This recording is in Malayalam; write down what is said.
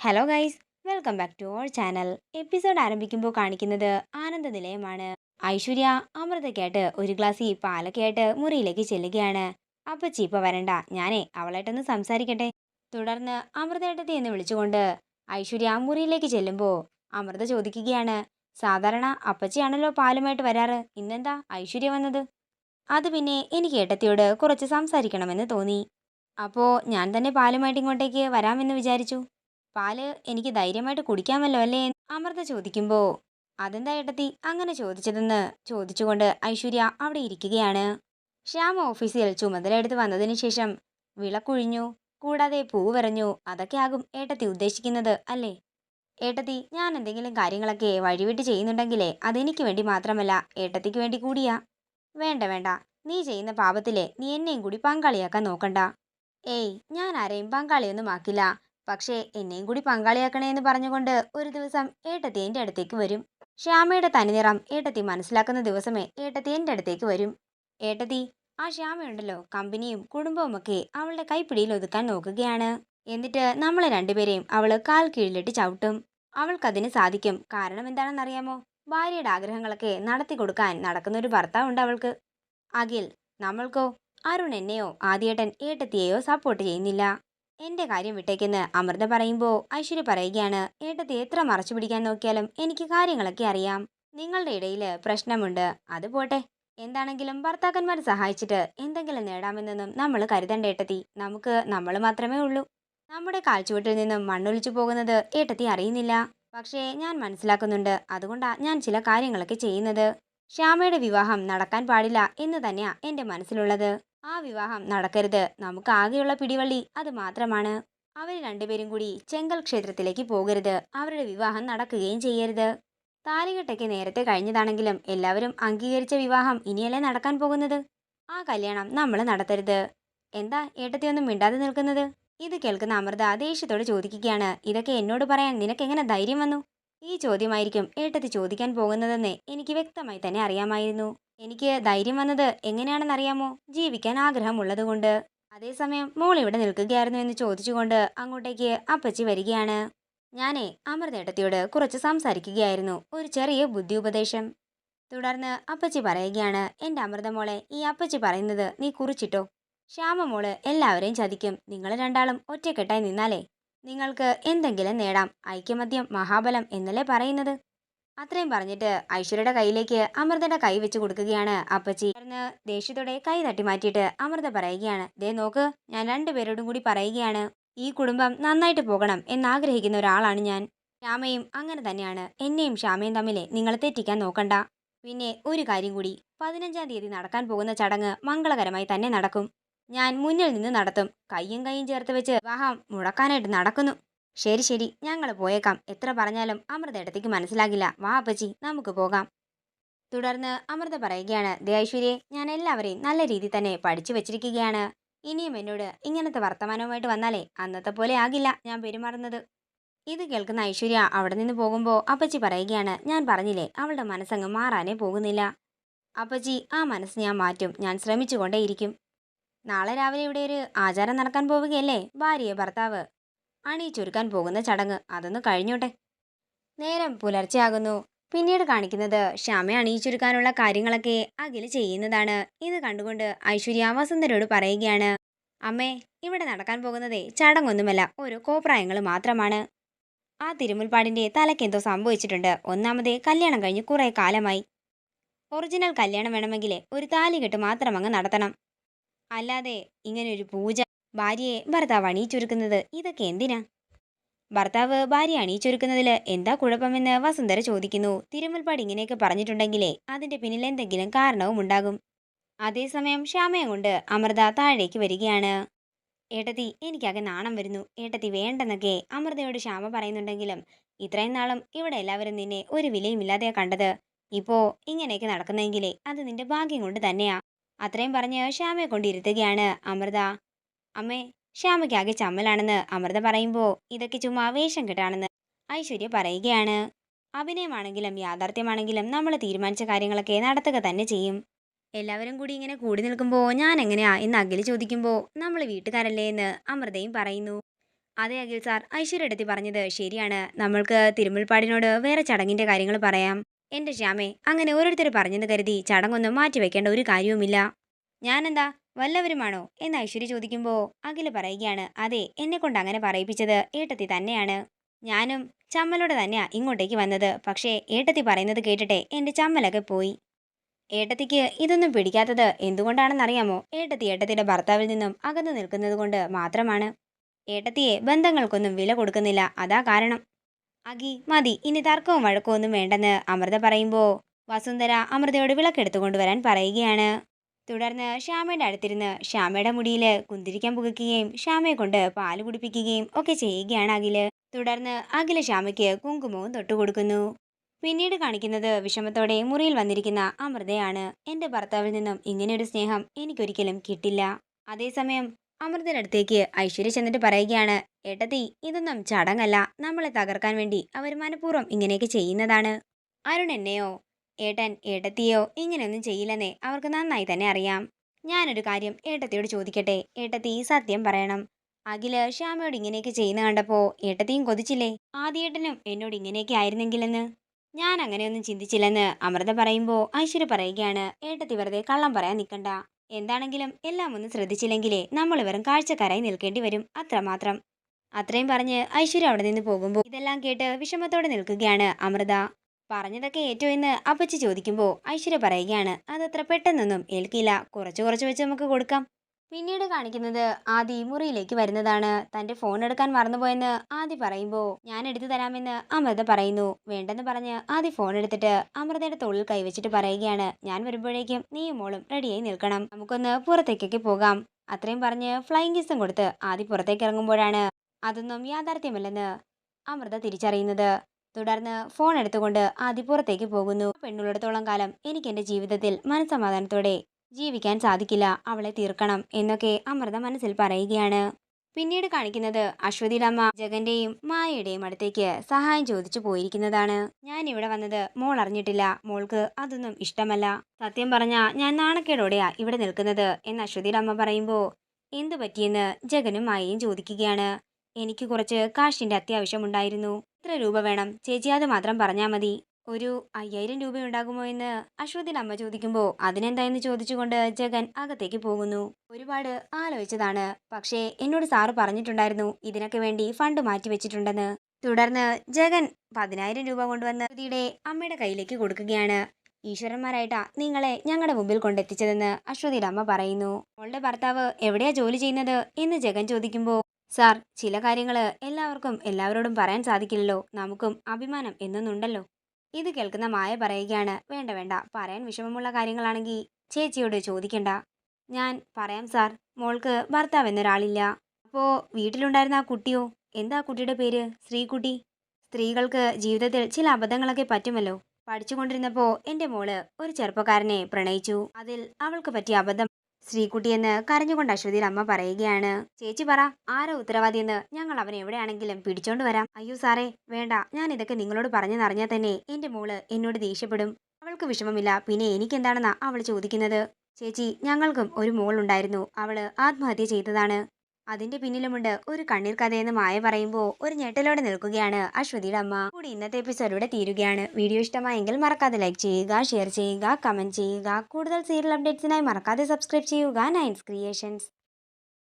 Hello guys welcome back to our channel episode ആരംഭിക്കുമ്പോൾ കാണിക്കുന്നത് ആനന്ദ നിലയമാണ് ഐശ്വര്യ അമൃതയ്ക്കായിട്ട് ഒരു ഗ്ലാസ് ഈ പാലക്കായിട്ട് മുറിയിലേക്ക് ചെല്ലുകയാണ്. അപ്പച്ചി ചീപ്പ വരണ്ട. ഞാനേ അവളായിട്ടൊന്ന് സംസാരിക്കട്ടെ. തുടർന്ന് അമൃതേട്ടത്തി എന്ന് വിളിച്ചുകൊണ്ട് ഐശ്വര്യ മുറിയിലേക്ക് ചെല്ലുമ്പോൾ അമൃത ചോദിക്കുകയാണ്. സാധാരണ അപ്പച്ചിയാണല്ലോ പാലുമായിട്ട് വരാറ്. ഇന്നെന്താ ഐശ്വര്യ വന്നത്? അത് പിന്നെ എനിക്ക് ഏട്ടത്തിയോട് കുറച്ച് സംസാരിക്കണമെന്ന് തോന്നി. അപ്പോൾ ഞാൻ തന്നെ പാലുമായിട്ട് ഇങ്ങോട്ടേക്ക് വരാമെന്ന് വിചാരിച്ചു. പാൽ എനിക്ക് ധൈര്യമായിട്ട് കുടിക്കാമല്ലോ അല്ലേ? അമൃത ചോദിക്കുമ്പോൾ അതെന്താ ഏട്ടത്തി? അങ്ങനെ ചോദിച്ചതെന്ന് ചോദിച്ചുകൊണ്ട് ഐശ്വര്യ അവിടെ ഇരിക്കുകയാണ്. ശ്യാമ ഓഫീസിൽ ചുമതല എടുത്ത് വന്നതിന് ശേഷം വിളക്കുഴിഞ്ഞു കൂടാതെ പൂ വരഞ്ഞു അതൊക്കെ ആകും ഏട്ടത്തി ഉദ്ദേശിക്കുന്നത് അല്ലേ? ഏട്ടത്തി ഞാൻ എന്തെങ്കിലും കാര്യങ്ങളൊക്കെ വഴിവിട്ട് ചെയ്യുന്നുണ്ടെങ്കിലേ അതെനിക്ക് വേണ്ടി മാത്രമല്ല ഏട്ടത്തിക്ക് വേണ്ടി കൂടിയാ. വേണ്ട വേണ്ട. നീ ചെയ്യുന്ന പാപത്തിലെ നീ എന്നെയും കൂടി പങ്കാളിയാക്കാൻ നോക്കണ്ട. ഏയ് ഞാൻ ആരെയും പങ്കാളിയൊന്നും ആക്കില്ല. പക്ഷേ എന്നെയും കൂടി പങ്കാളിയാക്കണേ എന്ന് പറഞ്ഞുകൊണ്ട് ഒരു ദിവസം ഏട്ടത്തി എന്റെ അടുത്തേക്ക് വരും. ശ്യാമയുടെ തനിനിറം ഏട്ടത്തി മനസ്സിലാക്കുന്ന ദിവസമേ ഏട്ടത്തി എന്റെ അടുത്തേക്ക് വരും. ഏട്ടത്തി ആ ശ്യാമയുണ്ടല്ലോ. കമ്പനിയും കുടുംബവും ഒക്കെ അവളുടെ കൈപ്പിടിയിൽ ഒതുക്കാൻ നോക്കുകയാണ്. എന്നിട്ട് നമ്മളെ രണ്ടുപേരെയും അവൾ കാൽ കീഴിലിട്ട് ചവിട്ടും. അവൾക്കതിന് സാധിക്കും. കാരണം എന്താണെന്നറിയാമോ? ഭാര്യയുടെ ആഗ്രഹങ്ങളൊക്കെ നടത്തി കൊടുക്കാൻ നടക്കുന്ന ഒരു ഭർത്താവുണ്ട് അവൾക്ക്. അഖിൽ നമ്മൾക്കോ അരുൺ എന്നെയോ ആദ്യേട്ടൻ ഏട്ടത്തിയെയോ സപ്പോർട്ട് ചെയ്യുന്നില്ല. എന്റെ കാര്യം വിട്ടേക്കെന്ന് അമൃത പറയുമ്പോൾ ഐശ്വര്യ പറയുകയാണ്. ഏട്ടത്തി എത്ര മറച്ചു പിടിക്കാൻ നോക്കിയാലും എനിക്ക് കാര്യങ്ങളൊക്കെ അറിയാം. നിങ്ങളുടെ ഇടയിൽ പ്രശ്നമുണ്ട്. അത് പോട്ടെ. എന്താണെങ്കിലും ഭർത്താക്കന്മാരെ സഹായിച്ചിട്ട് എന്തെങ്കിലും നേടാമെന്നൊന്നും നമ്മൾ കരുതണ്ട ഏട്ടത്തി. നമുക്ക് നമ്മൾ മാത്രമേ ഉള്ളൂ. നമ്മുടെ കാൽച്ചുവട്ടിൽ നിന്നും മണ്ണൊലിച്ചു പോകുന്നത് ഏട്ടത്തി അറിയുന്നില്ല. പക്ഷേ ഞാൻ മനസ്സിലാക്കുന്നുണ്ട്. അതുകൊണ്ടാ ഞാൻ ചില കാര്യങ്ങളൊക്കെ ചെയ്യുന്നത്. ശ്യാമയുടെ വിവാഹം നടക്കാൻ പാടില്ല എന്ന് തന്നെയാ എന്റെ മനസ്സിലുള്ളത്. ആ വിവാഹം നടക്കരുത്. നമുക്ക് ആകെയുള്ള പിടിവള്ളി അത് മാത്രമാണ്. അവർ രണ്ടുപേരും കൂടി ചെങ്കൽ ക്ഷേത്രത്തിലേക്ക് പോകരുത്. അവരുടെ വിവാഹം നടക്കുകയും ചെയ്യരുത്. താലികെട്ടയ്ക്ക് നേരത്തെ കഴിഞ്ഞതാണെങ്കിലും എല്ലാവരും അംഗീകരിച്ച വിവാഹം ഇനിയല്ലേ നടക്കാൻ പോകുന്നത്? ആ കല്യാണം നമ്മൾ നടത്തരുത്. എന്താ ഏട്ടത്തിയൊന്നും മിണ്ടാതെ നിൽക്കുന്നത്? ഇത് കേൾക്കുന്ന അമൃത ദേഷ്യത്തോട് ചോദിക്കുകയാണ്. ഇതൊക്കെ എന്നോട് പറയാൻ നിനക്ക് എങ്ങനെ ധൈര്യം വന്നു? ഈ ചോദ്യമായിരിക്കും ഏട്ടത്തി ചോദിക്കാൻ പോകുന്നതെന്ന് എനിക്ക് വ്യക്തമായി തന്നെ അറിയാമായിരുന്നു. എനിക്ക് ധൈര്യം വന്നത് എങ്ങനെയാണെന്നറിയാമോ? ജീവിക്കാൻ ആഗ്രഹമുള്ളതുകൊണ്ട്. അതേസമയം മോൾ ഇവിടെ നിൽക്കുകയായിരുന്നു എന്ന് ചോദിച്ചുകൊണ്ട് അങ്ങോട്ടേക്ക് അപ്പച്ചി വരികയാണ്. ഞാനേ അമൃതേട്ടത്തിയോട് കുറച്ച് സംസാരിക്കുകയായിരുന്നു. ഒരു ചെറിയ ബുദ്ധി ഉപദേശം തുടർന്ന് അപ്പച്ചി പറയുകയാണ് എന്റെ അമൃതമോളെ ഈ അപ്പച്ചി പറയുന്നത് നീ കുറിച്ചിട്ടോ? ശ്യാമമോൾ എല്ലാവരെയും ചതിക്കും. നിങ്ങൾ രണ്ടാളും ഒറ്റക്കെട്ടായി നിന്നാലേ നിങ്ങൾക്ക് എന്തെങ്കിലും നേടാം. ഐക്യമദ്യം മഹാബലം എന്നല്ലേ പറയുന്നത്? അത്രയും പറഞ്ഞിട്ട് ഐശ്വര്യയുടെ കയ്യിലേക്ക് അമൃതയുടെ കൈ വെച്ച് കൊടുക്കുകയാണ് അപ്പച്ചി. തുടർന്ന് ദേഷ്യത്തോടെ കൈ തട്ടി മാറ്റിയിട്ട് അമൃത പറയുകയാണ് ദേ നോക്ക് ഞാൻ രണ്ടുപേരോടും കൂടി പറയുകയാണ്. ഈ കുടുംബം നന്നായിട്ട് പോകണം എന്നാഗ്രഹിക്കുന്ന ഒരാളാണ് ഞാൻ. ശ്യാമയും അങ്ങനെ തന്നെയാണ്. എന്നെയും ശ്യാമയും തമ്മിലെ നിങ്ങൾ തെറ്റിക്കാൻ നോക്കണ്ട. പിന്നെ ഒരു കാര്യം കൂടി. പതിനഞ്ചാം തീയതി നടക്കാൻ പോകുന്ന ചടങ്ങ് മംഗളകരമായി തന്നെ നടക്കും. ഞാൻ മുന്നിൽ നിന്ന് നടത്തും. കയ്യും കൈയും ചേർത്ത് വെച്ച് വിവാഹം മുടക്കാനായിട്ട് നടക്കുന്നു. ശരി ശരി. ഞങ്ങൾ പോയേക്കാം. എത്ര പറഞ്ഞാലും അമൃത ഇടത്തേക്ക് മനസ്സിലാകില്ല. വാ അപ്പച്ചി. നമുക്ക് പോകാം. തുടർന്ന് അമൃത പറയുകയാണ് ദേ ഐശ്വര്യെ ഞാൻ എല്ലാവരെയും നല്ല രീതിയിൽ തന്നെ പഠിച്ചു വെച്ചിരിക്കുകയാണ്. ഇനിയും എന്നോട് ഇങ്ങനത്തെ വർത്തമാനവുമായിട്ട് വന്നാലേ അന്നത്തെ പോലെ ആകില്ല ഞാൻ പെരുമാറുന്നത്. ഇത് കേൾക്കുന്ന ഐശ്വര്യ അവിടെ നിന്ന് പോകുമ്പോൾ അപ്പച്ചി പറയുകയാണ് ഞാൻ പറഞ്ഞില്ലേ അവളുടെ മനസ്സങ്ങ് മാറാനേ പോകുന്നില്ല. അപ്പച്ചി ആ മനസ്സ് ഞാൻ മാറ്റും. ഞാൻ ശ്രമിച്ചുകൊണ്ടേയിരിക്കും. നാളെ രാവിലെ ഇവിടെ ഒരു ആചാരം നടക്കാൻ പോവുകയല്ലേ? ഭാര്യയെ ഭർത്താവ്? അണിയിച്ചൊരുക്കാൻ പോകുന്ന ചടങ്ങ്. അതൊന്ന് കഴിഞ്ഞോട്ടെ. നേരം പുലർച്ചെയാകുന്നു. പിന്നീട് കാണിക്കുന്നത് ശ്യാമയെ അണിയിച്ചൊരുക്കാനുള്ള കാര്യങ്ങളൊക്കെ അഖിൽ ചെയ്യുന്നതാണ്. ഇത് കണ്ടുകൊണ്ട് ഐശ്വര്യ വസുന്ധരോട് പറയുകയാണ് അമ്മേ ഇവിടെ നടക്കാൻ പോകുന്നതേ ചടങ്ങൊന്നുമല്ല ഒരു കോപ്രായങ്ങൾ മാത്രമാണ്. ആ തിരുമുൽപ്പാടിന്റെ തലക്കെന്തോ സംഭവിച്ചിട്ടുണ്ട്. ഒന്നാമതേ കല്യാണം കഴിഞ്ഞ് കുറേ കാലമായി. ഒറിജിനൽ കല്യാണം വേണമെങ്കിൽ ഒരു താലികെട്ട് മാത്രം അങ്ങ് നടത്തണം. അല്ലാതെ ഇങ്ങനെ ഒരു പൂജ ഭാര്യയെ ഭർത്താവ് അണിയിച്ചൊരുക്കുന്നത്. ഇതൊക്കെ എന്തിനാ? ഭർത്താവ് ഭാര്യ അണിയിച്ചൊരുക്കുന്നതിൽ എന്താ കുഴപ്പമെന്ന് വസുന്ധര ചോദിക്കുന്നു. തിരുമുൽപ്പാട് ഇങ്ങനെയൊക്കെ പറഞ്ഞിട്ടുണ്ടെങ്കിലേ അതിന്റെ പിന്നിൽ എന്തെങ്കിലും കാരണവും ഉണ്ടാകും. അതേസമയം ശ്യാമയം കൊണ്ട് അമൃത താഴേക്ക് വരികയാണ്. ഏട്ടത്തി എനിക്കകെ നാണം വരുന്നു. ഏട്ടത്തി വേണ്ടെന്നൊക്കെ അമൃതയോട് ശ്യാമ പറയുന്നുണ്ടെങ്കിലും ഇത്രയും നാളും ഇവിടെ എല്ലാവരും നിന്നെ ഒരു വിലയും ഇല്ലാതെയാ കണ്ടത്. ഇപ്പോ ഇങ്ങനെയൊക്കെ നടക്കുന്നെങ്കിലേ അത് നിന്റെ ഭാഗ്യം കൊണ്ട് തന്നെയാ. അത്രയും പറഞ്ഞ് ശ്യാമയെ കൊണ്ടിരുത്തുകയാണ് അമൃത. അമ്മേ ശ്യാമയ്ക്കാകെ ചമ്മലാണെന്ന് അമൃത പറയുമ്പോൾ ഇതൊക്കെ ചുമ്മാ വേഷം കെട്ടാണെന്ന് ഐശ്വര്യ പറയുകയാണ്. അഭിനയമാണെങ്കിലും യാഥാർത്ഥ്യമാണെങ്കിലും നമ്മൾ തീരുമാനിച്ച കാര്യങ്ങളൊക്കെ നടത്തുക തന്നെ ചെയ്യും. എല്ലാവരും കൂടി ഇങ്ങനെ കൂടി നിൽക്കുമ്പോൾ ഞാൻ എങ്ങനെയാ എന്ന് അഖിൽ ചോദിക്കുമ്പോൾ നമ്മൾ വീട്ടുകാരല്ലേ എന്ന് അമൃതയും പറയുന്നു. അതെ അഖിൽ സാർ ഐശ്വര്യ എടുത്തി പറഞ്ഞത് ശരിയാണ്. നമ്മൾക്ക് തിരുമുൽപ്പാടിനോട് വേറെ ചടങ്ങിന്റെ കാര്യങ്ങൾ പറയാം. എന്റെ ശ്യാമേ അങ്ങനെ ഓരോരുത്തർ പറഞ്ഞെന്ന് കരുതി ചടങ്ങൊന്നും മാറ്റിവെക്കേണ്ട ഒരു കാര്യവുമില്ല. ഞാനെന്താ വല്ലവരുമാണോ എന്ന് ഐശ്വര്യ ചോദിക്കുമ്പോൾ അഖിൽ പറയുകയാണ് അതെ എന്നെ കൊണ്ട് അങ്ങനെ പറയിപ്പിച്ചത് ഏട്ടത്തി തന്നെയാണ്. ഞാനും ചമ്മലോടെ തന്നെയാ ഇങ്ങോട്ടേക്ക് വന്നത്. പക്ഷേ ഏട്ടത്തി പറയുന്നത് കേട്ടിട്ടെ എന്റെ ചമ്മലൊക്കെ പോയി. ഏട്ടത്തിക്ക് ഇതൊന്നും പിടിക്കാത്തത് എന്തുകൊണ്ടാണെന്നറിയാമോ? ഏട്ടത്തി ഏട്ടത്തിയുടെ ഭർത്താവിൽ നിന്നും അകന്നു നിൽക്കുന്നത് കൊണ്ട് മാത്രമാണ്. ഏട്ടത്തിയെ ബന്ധങ്ങൾക്കൊന്നും വില കൊടുക്കുന്നില്ല. അതാ കാരണം. അഗി മതി ഇനി തർക്കവും വഴക്കവും ഒന്നും വേണ്ടെന്ന് അമൃത പറയുമ്പോൾ വസുന്ധര അമൃതയോട് വിളക്കെടുത്തുകൊണ്ടുവരാൻ പറയുകയാണ്. തുടർന്ന് ശ്യാമയുടെ അടുത്തിരുന്ന് ശ്യാമയുടെ മുടിയിൽ കുന്തിരിക്കാൻ പുകയ്ക്കുകയും ശ്യാമയെ കൊണ്ട് പാൽ കുടിപ്പിക്കുകയും ഒക്കെ ചെയ്യുകയാണ് അഖിൽ. തുടർന്ന് അഖില ശ്യാമയ്ക്ക് കുങ്കുമവും തൊട്ടുകൊടുക്കുന്നു പിന്നീട് കാണിക്കുന്നത് വിഷമത്തോടെ മുറിയിൽ വന്നിരിക്കുന്ന അമൃതയാണ്. എന്റെ ഭർത്താവിൽ നിന്നും ഇങ്ങനെയൊരു സ്നേഹം എനിക്കൊരിക്കലും കിട്ടില്ല. അതേസമയം അമൃതയുടെ ഐശ്വര്യ ചെന്നിട്ട് പറയുകയാണ് ഏട്ടത്തി ഇതൊന്നും ചടങ്ങല്ല. നമ്മളെ തകർക്കാൻ വേണ്ടി അവർ മനഃപൂർവം ഇങ്ങനെയൊക്കെ ചെയ്യുന്നതാണ്. അരുൺ എന്നെയോ ഏട്ടൻ ഏട്ടത്തിയോ? ഇങ്ങനെയൊന്നും ചെയ്യില്ലെന്നേ. അവർക്ക് നന്നായി തന്നെ അറിയാം. ഞാനൊരു കാര്യം ഏട്ടത്തിയോട് ചോദിക്കട്ടെ? ഏട്ടത്തി സത്യം പറയണം. അഖിൽ ശ്യാമയോട് ഇങ്ങനെയൊക്കെ ചെയ്യുന്ന കണ്ടപ്പോ ഏട്ടത്തിയും കൊതിച്ചില്ലേ? ആദ്യേട്ടനും എന്നോട് ഇങ്ങനെയൊക്കെ ആയിരുന്നെങ്കിലെന്ന്? ഞാൻ അങ്ങനെയൊന്നും ചിന്തിച്ചില്ലെന്ന് അമൃത പറയുമ്പോൾ ഐശ്വര്യ പറയുകയാണ്. ഏട്ടത്തി വെറുതെ കള്ളം പറയാൻ നിൽക്കണ്ട എന്താണെങ്കിലും എല്ലാം ഒന്ന് ശ്രദ്ധിച്ചില്ലെങ്കിലേ നമ്മൾ വെറും കാഴ്ചക്കാരായി നിൽക്കേണ്ടി വരും. അത്രമാത്രം. അത്രയും പറഞ്ഞ് ഐശ്വര്യ അവിടെ നിന്ന് പോകുമ്പോൾ ഇതെല്ലാം കേട്ട് വിഷമത്തോടെ നിൽക്കുകയാണ് അമൃത. പറഞ്ഞതൊക്കെ ഏറ്റവും എന്ന് അപ്പച്ചി ചോദിക്കുമ്പോൾ ഐശ്വര്യ പറയുകയാണ് അതത്ര പെട്ടെന്നൊന്നും ഏൽക്കില്ല. കുറച്ച് കുറച്ച് വെച്ച് നമുക്ക് കൊടുക്കാം. പിന്നീട് കാണിക്കുന്നത് ആദി മുറിയിലേക്ക് വരുന്നതാണ്. തന്റെ ഫോൺ എടുക്കാൻ മറന്നുപോയെന്ന് ആദി പറയുമ്പോൾ ഞാൻ എടുത്തു തരാമെന്ന് അമൃത പറയുന്നു. വേണ്ടെന്ന് പറഞ്ഞ് ആദി ഫോൺ എടുത്തിട്ട് അമൃതയുടെ തോളിൽ കൈവച്ചിട്ട് പറയുകയാണ്. ഞാൻ വരുമ്പോഴേക്കും നീയും മോളും റെഡിയായി നിൽക്കണം. നമുക്കൊന്ന് പുറത്തേക്കൊക്കെ പോകാം. അത്രയും പറഞ്ഞ് ഫ്ലൈങ് കിസും കൊടുത്ത് ആദി പുറത്തേക്ക് ഇറങ്ങുമ്പോഴാണ് അതൊന്നും യാഥാർത്ഥ്യമല്ലെന്ന് അമൃത തിരിച്ചറിയുന്നത്. തുടർന്ന് ഫോൺ എടുത്തുകൊണ്ട് ആദി പുറത്തേക്ക് പോകുന്നു പെണ്ണുള്ളിടത്തോളം കാലം എനിക്ക് എന്റെ ജീവിതത്തിൽ മനസ്സമാധാനത്തോടെ ജീവിക്കാൻ സാധിക്കില്ല. അവളെ തീർക്കണം എന്നൊക്കെ അമൃത മനസ്സിൽ പറയുകയാണ്. പിന്നീട് കാണിക്കുന്നത് അശ്വതിയിലമ്മ ജഗന്റെയും മായയുടെയും അടുത്തേക്ക് സഹായം ചോദിച്ചു പോയിരിക്കുന്നതാണ്. ഞാൻ ഇവിടെ വന്നത് മോൾ അറിഞ്ഞിട്ടില്ല. മോൾക്ക് അതൊന്നും ഇഷ്ടമല്ല. സത്യം പറഞ്ഞ ഞാൻ നാണക്കേടോടെയാ ഇവിടെ നിൽക്കുന്നത് എന്ന് അശ്വതിയിലമ്മ പറയുമ്പോൾ എന്തു പറ്റിയെന്ന്? ജഗനും മായയും ചോദിക്കുകയാണ്. എനിക്ക് കുറച്ച് കാശിന്റെ അത്യാവശ്യമുണ്ടായിരുന്നു എത്ര രൂപ വേണം? ചേച്ചി അത് മാത്രം പറഞ്ഞാൽ മതി. ഒരു അയ്യായിരം രൂപ ഉണ്ടാകുമോ എന്ന് അശ്വതി അമ്മ ചോദിക്കുമ്പോൾ അതിനെന്തായെന്ന് ചോദിച്ചുകൊണ്ട് ജഗൻ അകത്തേക്ക് പോകുന്നു. ഒരുപാട് ആലോചിച്ചതാണ്. പക്ഷേ എന്നോട് സാറ് പറഞ്ഞിട്ടുണ്ടായിരുന്നു ഇതിനൊക്കെ വേണ്ടി ഫണ്ട് മാറ്റി വെച്ചിട്ടുണ്ടെന്ന്. തുടർന്ന് ജഗൻ പതിനായിരം രൂപ കൊണ്ടുവന്ന് അശ്വതിയുടെ അമ്മയുടെ കയ്യിലേക്ക് കൊടുക്കുകയാണ്. ഈശ്വരന്മാരായിട്ടാ നിങ്ങളെ ഞങ്ങളുടെ മുമ്പിൽ കൊണ്ടെത്തിച്ചതെന്ന് അശ്വതിയുടെ അമ്മ പറയുന്നു. അവളുടെ ഭർത്താവ് എവിടെയാ ജോലി ചെയ്യുന്നത് എന്ന് ജഗൻ ചോദിക്കുമ്പോൾ സാർ ചില കാര്യങ്ങൾ എല്ലാവർക്കും എല്ലാവരോടും പറയാൻ സാധിക്കില്ലല്ലോ. നമുക്കും അഭിമാനം എന്നൊന്നുണ്ടല്ലോ. ഇത് കേൾക്കുന്ന മായ പറയുകയാണ് വേണ്ട വേണ്ട. പറയാൻ വിഷമമുള്ള കാര്യങ്ങളാണെങ്കിൽ ചേച്ചിയോട് ചോദിക്കണ്ട. ഞാൻ പറയാം സാർ. മോൾക്ക് ഭർത്താവ് എന്നൊരാളില്ല. അപ്പോൾ വീട്ടിലുണ്ടായിരുന്ന ആ കുട്ടിയോ? എന്താ കുട്ടിയുടെ പേര്? ശ്രീകുട്ടി? സ്ത്രീകൾക്ക് ജീവിതത്തിൽ ചില അബദ്ധങ്ങളൊക്കെ പറ്റുമല്ലോ. പഠിച്ചുകൊണ്ടിരുന്നപ്പോൾ എന്റെ മോൾ ഒരു ചെറുപ്പക്കാരനെ പ്രണയിച്ചു. അതിൽ അവൾക്ക് പറ്റിയ അബദ്ധം ശ്രീകുട്ടിയെന്ന് കരഞ്ഞുകൊണ്ട് അശ്വതിയുടെ അമ്മ പറയുകയാണ് ചേച്ചി പറ ആരോ ഉത്തരവാദിയെന്ന് ഞങ്ങൾ അവനെ എവിടെയാണെങ്കിലും പിടിച്ചോണ്ട് വരാം. അയ്യോ സാറേ വേണ്ട ഞാൻ ഇതൊക്കെ നിങ്ങളോട് പറഞ്ഞെന്നറിഞ്ഞാൽ തന്നെ എന്റെ മോൾ എന്നോട് ദേഷ്യപ്പെടും. അവൾക്ക് വിഷമമില്ല പിന്നെ എനിക്കെന്താണെന്നാ അവൾ ചോദിക്കുന്നത്? ചേച്ചി ഞങ്ങൾക്കും ഒരു മോൾ ഉണ്ടായിരുന്നു അവൾ ആത്മഹത്യ ചെയ്തതാണ്. അതിന്റെ പിന്നിലുമുണ്ട് ഒരു കണ്ണീർ കഥയെന്ന് മായ പറയുമ്പോൾ ഒരു ഞെട്ടലോടെ നിൽക്കുകയാണ് അശ്വതിയുടെ അമ്മ. കൂടി ഇന്നത്തെ എപ്പിസോഡ് ഇവിടെ തീരുകയാണ്. വീഡിയോ ഇഷ്ടമായെങ്കിൽ മറക്കാതെ ലൈക്ക് ചെയ്യുക ഷെയർ ചെയ്യുക കമന്റ് ചെയ്യുക. കൂടുതൽ സീരിയൽ അപ്ഡേറ്റ്സിനായി മറക്കാതെ സബ്സ്ക്രൈബ് ചെയ്യുക. നയൻസ് ക്രിയേഷൻസ്